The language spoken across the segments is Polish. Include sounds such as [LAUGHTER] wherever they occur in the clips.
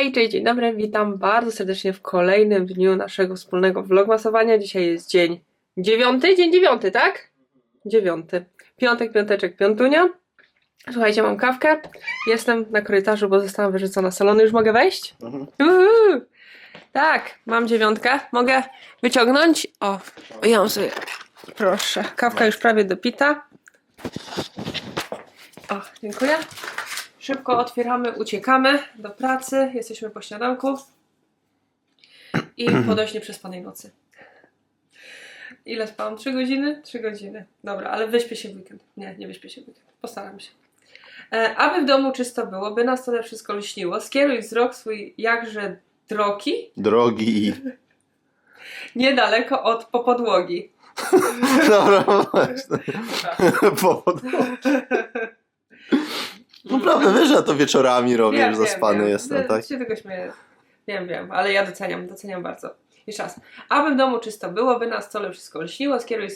Hej, cześć, dzień dobry, witam bardzo serdecznie w kolejnym dniu naszego wspólnego vlogmasowania. Dzisiaj jest dzień dziewiąty, dzień dziewiąty, tak? Dziewiąty. Piątek, piąteczek, piątunia. Słuchajcie, mam kawkę. Jestem na korytarzu, bo zostałam wyrzucona z salonu. Już mogę wejść? Mhm. Uhu. Tak, mam dziewiątkę. Mogę wyciągnąć? O, ją sobie. Proszę. Kawka już prawie dopita. O, dziękuję. Szybko otwieramy, uciekamy do pracy. Jesteśmy po śniadanku. I [CLEARS THROAT] po dość nieprzespanej nocy. Ile spałam? Trzy godziny? Trzy godziny. Dobra, ale wyśpię się w weekend. Nie, nie wyśpię się w weekend. Postaram się. E, aby w domu czysto było, by na stole wszystko lśniło, skieruj wzrok swój jakże drogi Drogi. niedaleko od po podłogi. [LAUGHS] Dobra, właśnie. [LAUGHS] Powód. Naprawdę, wiesz, że to wieczorami robisz, zaspany jestem, tak? Się tego śmieję. Wiem, wiem, ale ja doceniam, doceniam bardzo. Jeszcze raz. Aby w domu czysto było, by na stole wszystko lśniło, skieruj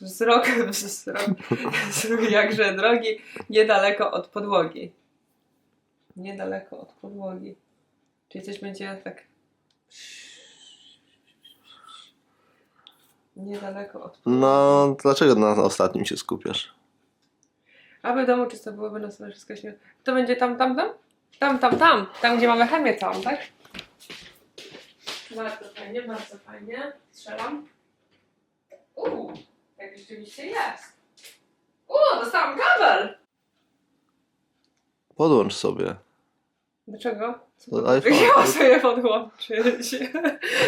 wzrok, [LAUGHS] wzrok jakże drogi niedaleko od podłogi. Niedaleko od podłogi. Czyli coś będzie tak... Niedaleko od podłogi. No, dlaczego na ostatnim się skupiasz? Aby domu czysto byłoby na stole wszystko śmiało. To będzie tam, tam, tam? Tam, tam, tam. Tam, gdzie mamy chemię całą, tak? Bardzo fajnie, bardzo fajnie. Strzelam. Uuu, tak rzeczywiście jest. Uuu, dostałam kabel! Podłącz sobie. Dlaczego? Co iPhone. Ja sobie podłączyć.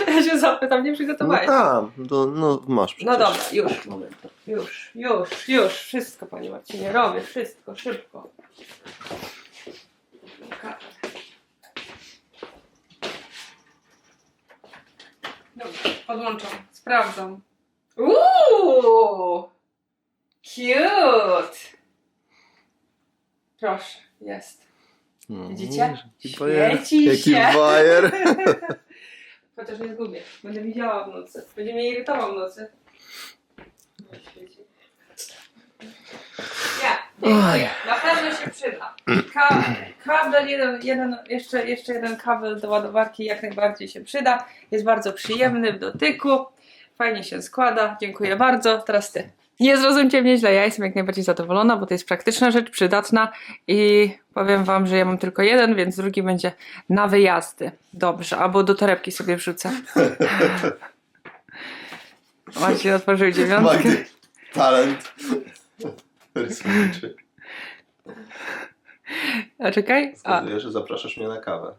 Ja się zapytam, nie No przygotowałeś. tam, to, no masz przecież. No dobra, już, moment. Już, już, już. Wszystko, panie Marcinie, robię. Wszystko, szybko. Dobra, podłączam. Sprawdzam. Uuu! Cute! Proszę, jest. No, Widzicie? Jaki bajer. Świeci Jaki się. bajer. Chociaż nie zgubię. Będę widziała w nocy. Będzie mnie irytował w nocy. No, świeci. Nie, dziękuję. Na pewno się przyda. Ka kabel, jeden, jeden, jeszcze, jeszcze jeden kabel do ładowarki jak najbardziej się przyda. Jest bardzo przyjemny w dotyku. Fajnie się składa. Dziękuję bardzo. Teraz ty. Nie zrozumcie mnie źle, ja jestem jak najbardziej zadowolona, bo to jest praktyczna rzecz, przydatna i powiem wam, że ja mam tylko jeden, więc drugi będzie na wyjazdy. Dobrze, albo do torebki sobie wrzucę. [LAUGHS] Marcin otworzył dziewiątkę. Magdy. Talent. Rysowniczy. A czekaj. A, Wskazuję, że zapraszasz mnie na kawę.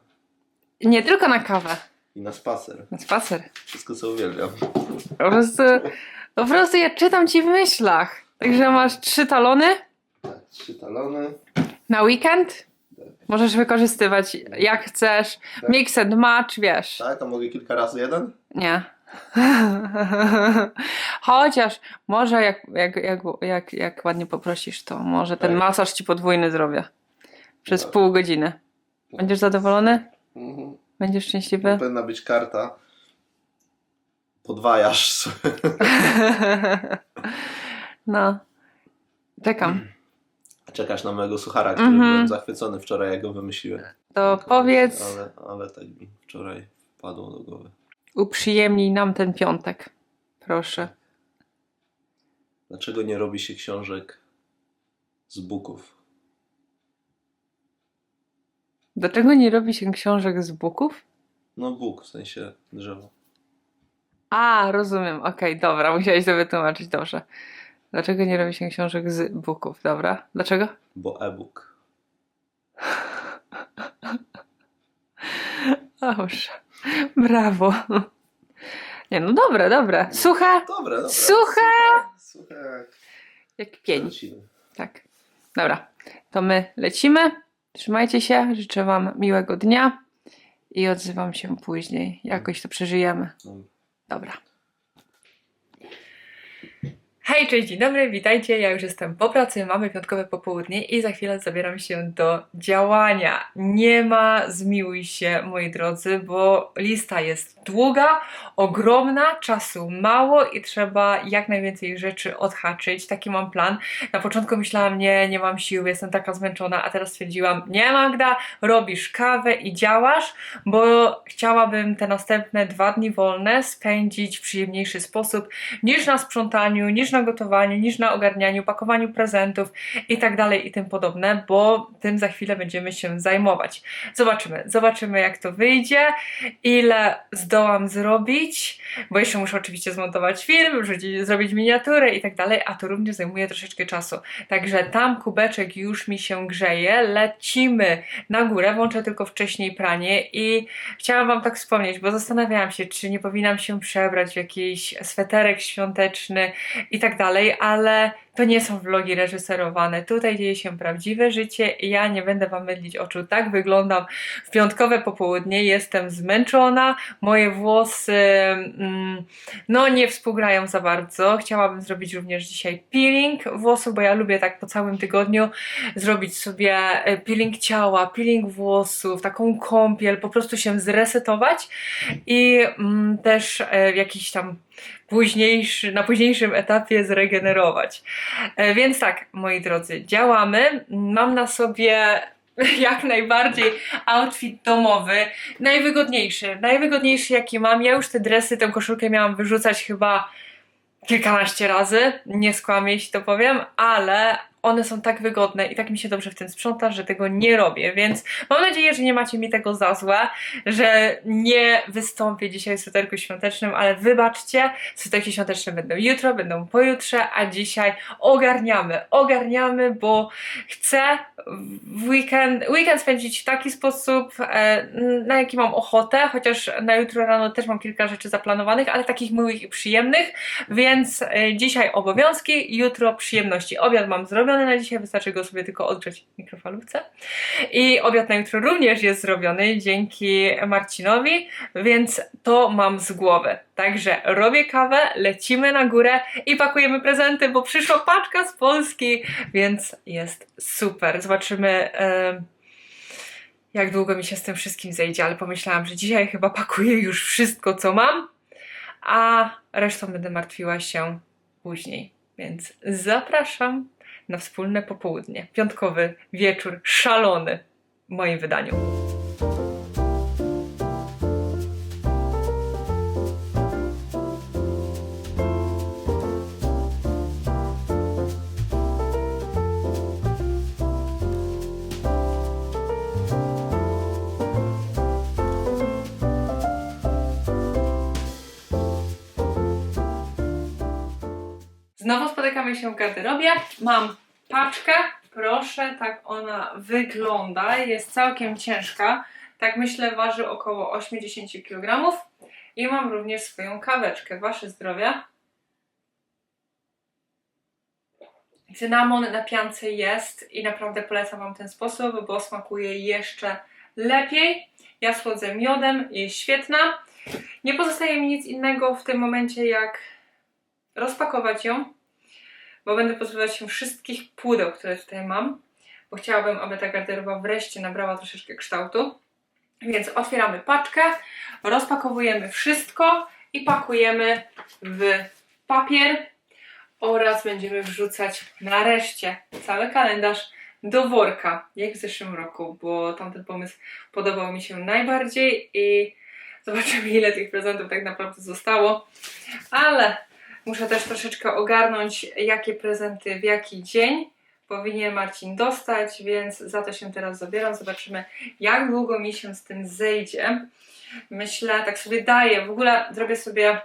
nie tylko na kawę, I na spacer. na spacer. Wszystko, co uwielbiam. Po prostu, po prostu ja czytam ci w myślach. Także masz trzy talony Tak, trzy talony. na weekend. Możesz wykorzystywać jak chcesz. Tak. Mix and match, wiesz. Tak, a mogę kilka razy jeden? Nie. [LAUGHS] Chociaż może jak, jak, jak, jak, jak ładnie poprosisz, to może ten Tak. masaż ci podwójny zrobię. Przez Tak. pół godziny. Będziesz zadowolony? Mhm. Będziesz szczęśliwy? Powinna być karta. Podwajasz. [LAUGHS] No. Czekam. Czekasz na mojego suchara, który Mhm. byłem zachwycony wczoraj, jak go wymyśliłem. To powiedz, Ale, ale tak mi wczoraj wpadło do głowy. uprzyjemnij nam ten piątek. Proszę. Dlaczego nie robi się książek z buków? Dlaczego nie robi się książek z buków? No bóg, w sensie drzewo. A, rozumiem. Okej, dobra, musiałeś to wytłumaczyć, dobrze. Dlaczego nie robi się książek z buków? Dobra. Dlaczego? Bo e-book. [LAUGHS] Dobrze. Brawo. Nie, no dobre, dobre. Suche, Dobre, dobra. Suche! Suche jak jak pień. lecimy. Tak. Dobra, to my lecimy. Trzymajcie się, życzę Wam miłego dnia i odzywam się później. Jakoś to przeżyjemy. No, Dobra. Hej, cześć, dzień dobry, witajcie. Ja już jestem po pracy, mamy piątkowe popołudnie i za chwilę zabieram się do działania. Nie ma zmiłuj się, moi drodzy, bo lista jest długa, ogromna, czasu mało i trzeba jak najwięcej rzeczy odhaczyć. Taki mam plan. Na początku myślałam, nie, nie mam sił, jestem taka zmęczona, a teraz stwierdziłam, nie Magda, robisz kawę i działasz, bo chciałabym te następne dwa dni wolne spędzić w przyjemniejszy sposób niż na sprzątaniu, niż na gotowaniu, niż na ogarnianiu, pakowaniu prezentów i tak dalej i tym podobne, bo tym za chwilę będziemy się zajmować. Zobaczymy, zobaczymy jak to wyjdzie, ile zdołam zrobić, bo jeszcze muszę oczywiście zmontować film, zrobić miniaturę i tak dalej, a to również zajmuje troszeczkę czasu. Także tam kubeczek już mi się grzeje, lecimy na górę, włączę tylko wcześniej pranie i chciałam Wam tak wspomnieć, bo zastanawiałam się, czy nie powinnam się przebrać w jakiś sweterek świąteczny i tak dalej, ale to nie są vlogi reżyserowane. Tutaj dzieje się prawdziwe życie ja nie będę Wam mydlić oczu. Tak wyglądam w piątkowe popołudnie. Jestem zmęczona, moje włosy mm, no nie współgrają za bardzo. Chciałabym zrobić również dzisiaj peeling włosów, bo ja lubię tak po całym tygodniu zrobić sobie e, peeling ciała, peeling włosów, taką kąpiel, po prostu się zresetować i mm, też e, jakiś tam późniejszy, na późniejszym etapie zregenerować. E, Więc tak, moi drodzy, działamy. Mam na sobie [LAUGHS] jak najbardziej outfit domowy, najwygodniejszy, najwygodniejszy jaki mam. Ja już te dresy, tę koszulkę miałam wyrzucać chyba kilkanaście razy, nie skłamię, jeśli to powiem, ale one są tak wygodne i tak mi się dobrze w tym sprząta, że tego nie robię, więc mam nadzieję, że nie macie mi tego za złe, że nie wystąpię dzisiaj w sweterku świątecznym, ale wybaczcie, sweterki świąteczne będą jutro, będą pojutrze, a dzisiaj ogarniamy, ogarniamy, bo chcę w weekend, weekend spędzić w taki sposób, e, na jaki mam ochotę, chociaż na jutro rano też mam kilka rzeczy zaplanowanych, ale takich miłych i przyjemnych, więc e, dzisiaj obowiązki, jutro przyjemności. Obiad mam zrobiony na dzisiaj, wystarczy go sobie tylko odgrzać w mikrofalówce. I obiad na jutro również jest zrobiony dzięki Marcinowi, więc to mam z głowy. Także robię kawę, lecimy na górę i pakujemy prezenty, bo przyszła paczka z Polski, więc jest super. Zobaczymy. em, jak długo mi się z tym wszystkim zejdzie, ale pomyślałam, że dzisiaj chyba pakuję już wszystko, co mam, a resztą będę martwiła się później. Więc zapraszam na wspólne popołudnie. Piątkowy wieczór szalony w moim wydaniu. Znowu spotykamy się w garderobie. Mam paczkę. Proszę, tak ona wygląda. Jest całkiem ciężka. Tak myślę, waży około 80 kg. I mam również swoją kaweczkę. Wasze zdrowia. Cynamon na piance jest i naprawdę polecam Wam ten sposób, bo smakuje jeszcze lepiej. Ja słodzę miodem, jest świetna. Nie pozostaje mi nic innego w tym momencie, jak rozpakować ją, bo będę pozbywać się wszystkich pudeł, które tutaj mam, bo chciałabym, aby ta garderoba wreszcie nabrała troszeczkę kształtu. Więc otwieramy paczkę, rozpakowujemy wszystko i pakujemy w papier oraz będziemy wrzucać nareszcie cały kalendarz do worka, jak w zeszłym roku, bo tamten pomysł podobał mi się najbardziej i zobaczymy ile tych prezentów tak naprawdę zostało, ale Muszę też troszeczkę ogarnąć, jakie prezenty w jaki dzień powinien Marcin dostać, więc za to się teraz zabieram. Zobaczymy, jak długo mi się z tym zejdzie. Myślę, tak sobie daję, w ogóle zrobię sobie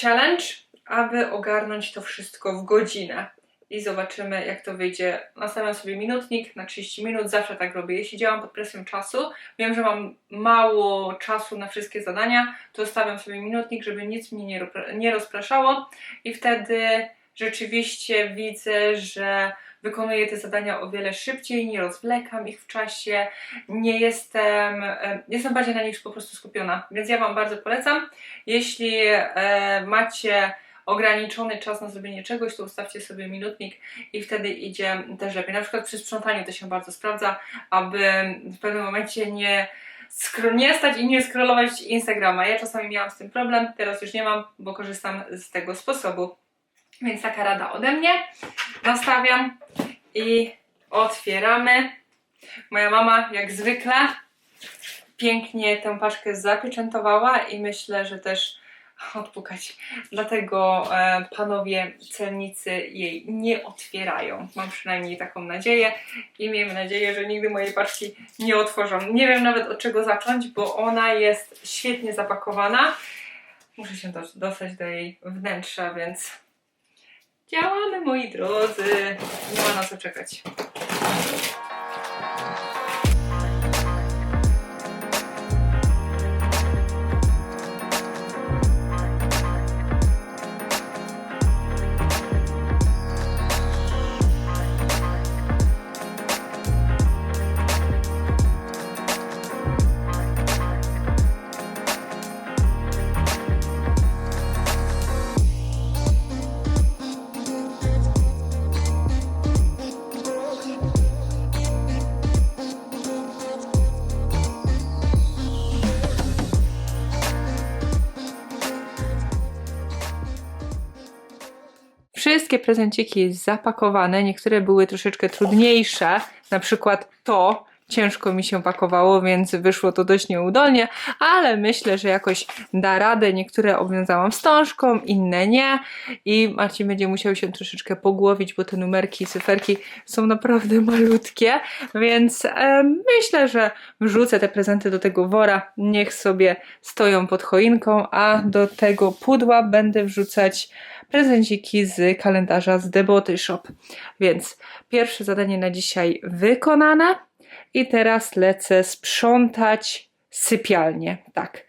challenge, aby ogarnąć to wszystko w godzinę. I zobaczymy, jak to wyjdzie. Nastawiam sobie minutnik na 30 minut, zawsze tak robię. Jeśli działam pod presją czasu, wiem, że mam mało czasu na wszystkie zadania, to stawiam sobie minutnik, żeby nic mnie nie, ro- nie rozpraszało i wtedy rzeczywiście widzę, że wykonuję te zadania o wiele szybciej, nie rozwlekam ich w czasie, nie jestem, jestem bardziej na nich po prostu skupiona, więc ja Wam bardzo polecam. Jeśli e, macie ograniczony czas na zrobienie czegoś, to ustawcie sobie minutnik i wtedy idzie też lepiej. Na przykład przy sprzątaniu to się bardzo sprawdza, aby w pewnym momencie nie, nie stać i nie scrollować Instagrama. Ja czasami miałam z tym problem, teraz już nie mam, bo korzystam z tego sposobu. Więc taka rada ode mnie. Nastawiam i otwieramy. Moja mama, jak zwykle, pięknie tę paczkę zapieczętowała i myślę, że też odpukać. Dlatego e, panowie celnicy jej nie otwierają. Mam przynajmniej taką nadzieję i miejmy nadzieję, że nigdy mojej paczki nie otworzą. Nie wiem nawet od czego zacząć, bo ona jest świetnie zapakowana. Muszę się dos- dostać do jej wnętrza, więc działamy moi drodzy. Nie ma na co czekać. Wszystkie prezenciki zapakowane, niektóre były troszeczkę trudniejsze, na przykład to ciężko mi się pakowało, więc wyszło to dość nieudolnie, ale myślę, że jakoś da radę. Niektóre obwiązałam wstążką, inne nie i Marcin będzie musiał się troszeczkę pogłowić, bo te numerki, cyferki są naprawdę [LAUGHS] malutkie, więc em, myślę, że wrzucę te prezenty do tego wora, niech sobie stoją pod choinką, a do tego pudła będę wrzucać prezenciki z kalendarza z The Body Shop. Więc pierwsze zadanie na dzisiaj wykonane i teraz lecę sprzątać sypialnię. Tak,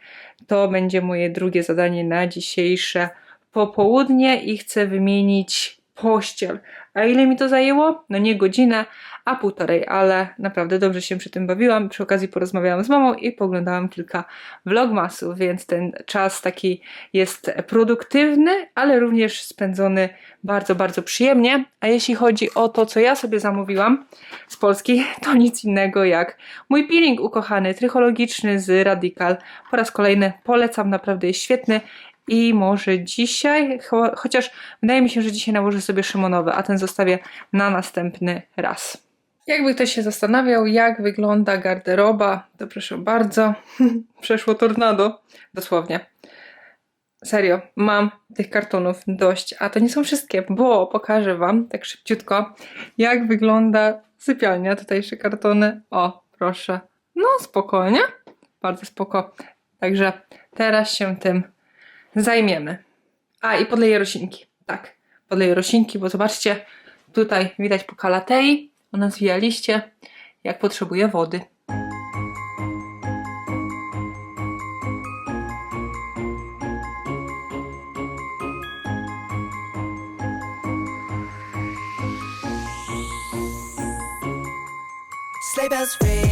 to będzie moje drugie zadanie na dzisiejsze popołudnie i chcę wymienić pościel. A ile mi to zajęło? No nie godzinę, a półtorej, ale naprawdę dobrze się przy tym bawiłam. Przy okazji porozmawiałam z mamą i poglądałam kilka vlogmasów, więc ten czas taki jest produktywny, ale również spędzony bardzo, bardzo przyjemnie. A jeśli chodzi o to, co ja sobie zamówiłam z Polski, to nic innego jak mój peeling ukochany, trychologiczny z Radical. Po raz kolejny polecam, naprawdę jest świetny. I może dzisiaj, cho- chociaż wydaje mi się, że dzisiaj nałożę sobie szymonowy, a ten zostawię na następny raz. Jakby ktoś się zastanawiał, jak wygląda garderoba, to proszę bardzo, [LAUGHS] przeszło tornado, dosłownie. Serio, mam tych kartonów dość, a to nie są wszystkie, bo pokażę Wam tak szybciutko, jak wygląda sypialnia. Tutaj jeszcze kartony. O, proszę. No, spokojnie. Bardzo spoko. Także teraz się tym zajmiemy. A, i podleję roślinki. Tak, podleję roślinki, bo zobaczcie, tutaj widać po kalatei, ona zwija liście, jak potrzebuje wody. Sleigh bells ringing,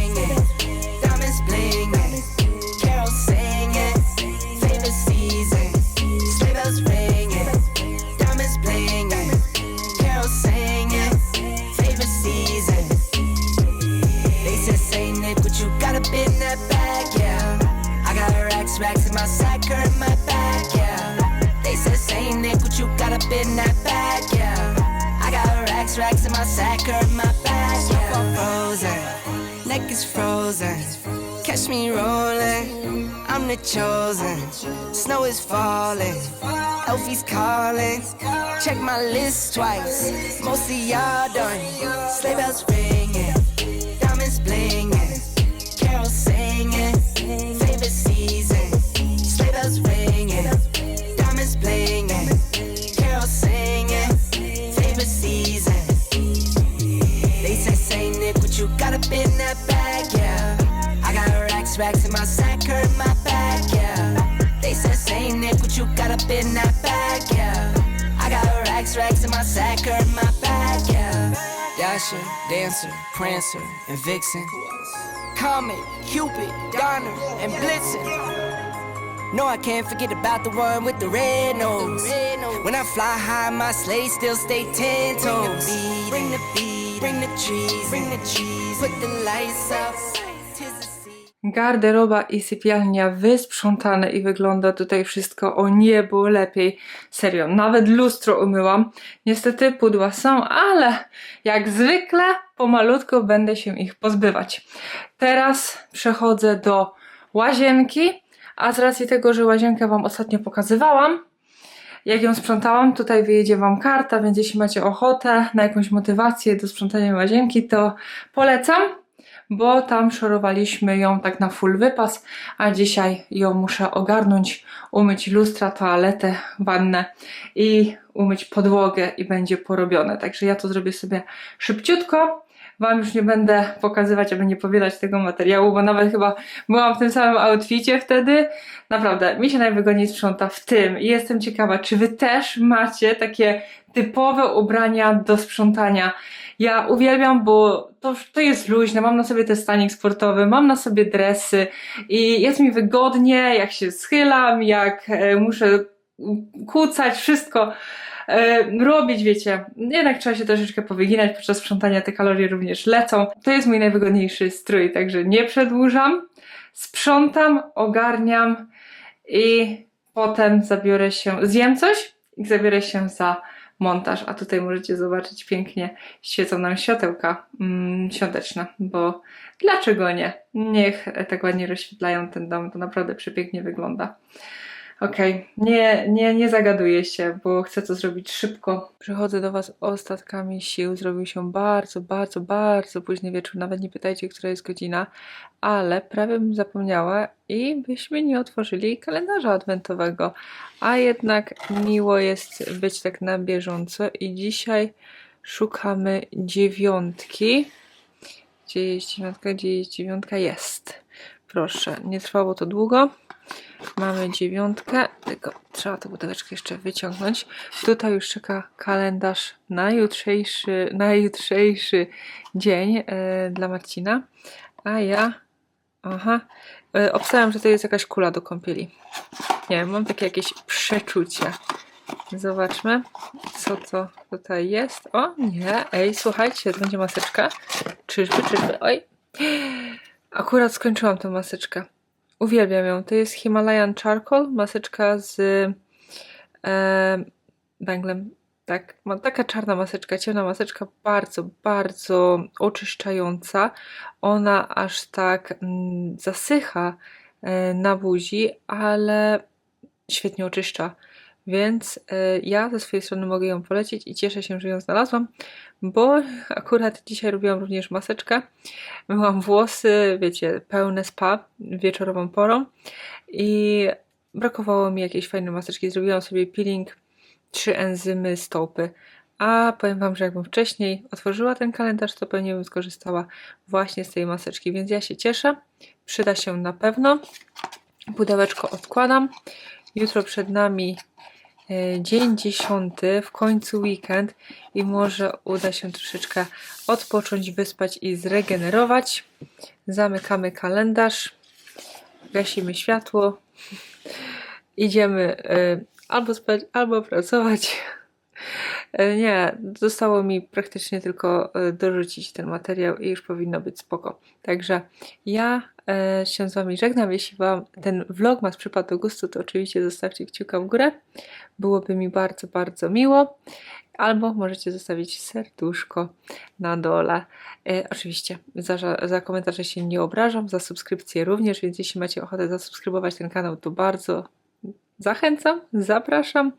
racks, in my sack, or in my bag, yeah. They said Saint Nick, but you got bit in that bag, yeah. I got racks, racks in my sack, or in my bag, yeah. Frozen, neck is frozen. Catch me rolling, I'm the chosen. Snow is falling, Elfie's calling. Check my list twice, most of y'all done. Sleigh bells ringing, you got bit in that bag, yeah. I got racks, racks in my sack, or in my bag, yeah. They said Saint Nick, but you got bit in that bag, yeah. I got racks, racks in my sack, or in my bag, yeah. Dasher, Dancer, Prancer, and Vixen. Comet, Cupid, Donner, and Blitzen. No, I can't forget about the one with the red nose. When I fly high, my sleigh still stay ten toes. Bring the beat, Garderoba i sypialnia wysprzątane i wygląda tutaj wszystko o niebo lepiej. Serio, nawet lustro umyłam. Niestety pudła są, ale jak zwykle pomalutko będę się ich pozbywać. Teraz przechodzę do łazienki, a z racji tego, że łazienkę Wam ostatnio pokazywałam, jak ją sprzątałam, tutaj wyjedzie Wam karta, więc jeśli macie ochotę na jakąś motywację do sprzątania łazienki, to polecam bo tam szorowaliśmy ją tak na full wypas, a dzisiaj ją muszę ogarnąć, umyć lustra, toaletę, wannę i umyć podłogę i będzie porobione. Także ja to zrobię sobie szybciutko. Wam już nie będę pokazywać, aby nie powielać tego materiału, bo nawet chyba byłam w tym samym outficie wtedy. Naprawdę, mi się najwygodniej sprząta w tym i jestem ciekawa, czy wy też macie takie typowe ubrania do sprzątania. Ja uwielbiam, bo to, to jest luźne, mam na sobie ten stanik sportowy, mam na sobie dresy i jest mi wygodnie, jak się schylam, jak e, muszę kucać, wszystko robić, wiecie. Jednak trzeba się troszeczkę powyginać podczas sprzątania, te kalorie również lecą. To jest mój najwygodniejszy strój, także nie przedłużam. Sprzątam, ogarniam i potem zabiorę się, zjem coś i zabiorę się za montaż, a tutaj możecie zobaczyć pięknie świecą nam światełka mm, świąteczne, bo dlaczego nie? Niech tak ładnie rozświetlają ten dom, to naprawdę przepięknie wygląda. Okej, nie, nie, nie zagaduję się, bo chcę to zrobić szybko. Przychodzę do Was ostatkami sił. Zrobił się bardzo, bardzo, bardzo późny wieczór. Nawet nie pytajcie, która jest godzina, ale prawie bym zapomniała i byśmy nie otworzyli kalendarza adwentowego. A jednak miło jest być tak na bieżąco i dzisiaj szukamy dziewiątki. Gdzie jest dziewiątka? Gdzie jest dziewiątka? Jest. Proszę, nie trwało to długo. Mamy dziewiątkę, tylko trzeba tę buteleczkę jeszcze wyciągnąć. Tutaj już czeka kalendarz na jutrzejszy, na jutrzejszy dzień e, dla Marcina. A ja, aha, e, że to jest jakaś kula do kąpieli. Nie wiem, mam takie jakieś przeczucie. Zobaczmy, co to tutaj jest. O, nie, ej, słuchajcie, to będzie maseczka. Czyżby, czyżby, oj. Akurat skończyłam tę maseczkę. Uwielbiam ją. To jest Himalayan Charcoal, maseczka z e, węglem. Tak, ma taka czarna maseczka, ciemna maseczka, bardzo, bardzo oczyszczająca. Ona aż tak mm, zasycha e, na buzi, ale świetnie oczyszcza. Więc e, ja ze swojej strony mogę ją polecić i cieszę się, że ją znalazłam, bo akurat dzisiaj robiłam również maseczkę. Myłam włosy, wiecie, pełne spa wieczorową porą i brakowało mi jakiejś fajnej maseczki. Zrobiłam sobie peeling, trzy enzymy stopy. A powiem Wam, że jakbym wcześniej otworzyła ten kalendarz, to pewnie bym skorzystała właśnie z tej maseczki, więc ja się cieszę. Przyda się na pewno. Pudełeczko odkładam. Jutro przed nami dzień dziesiąty, w końcu weekend i może uda się troszeczkę odpocząć, wyspać i zregenerować. Zamykamy kalendarz, gasimy światło, [LAUGHS] idziemy e, albo spać, albo pracować. E, Nie, zostało mi praktycznie tylko e, dorzucić ten materiał i już powinno być spoko. Także ja e, się z Wami żegnam. Jeśli Wam ten vlogmas przypadł do gustu, to oczywiście zostawcie kciuka w górę. Byłoby mi bardzo, bardzo miło. Albo możecie zostawić serduszko na dole. E, oczywiście za, za komentarze się nie obrażam, za subskrypcję również, więc jeśli macie ochotę zasubskrybować ten kanał, to bardzo zachęcam, zapraszam.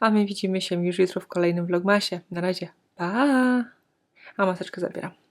A my widzimy się już jutro w kolejnym vlogmasie. Na razie, pa! A maseczkę zabieram.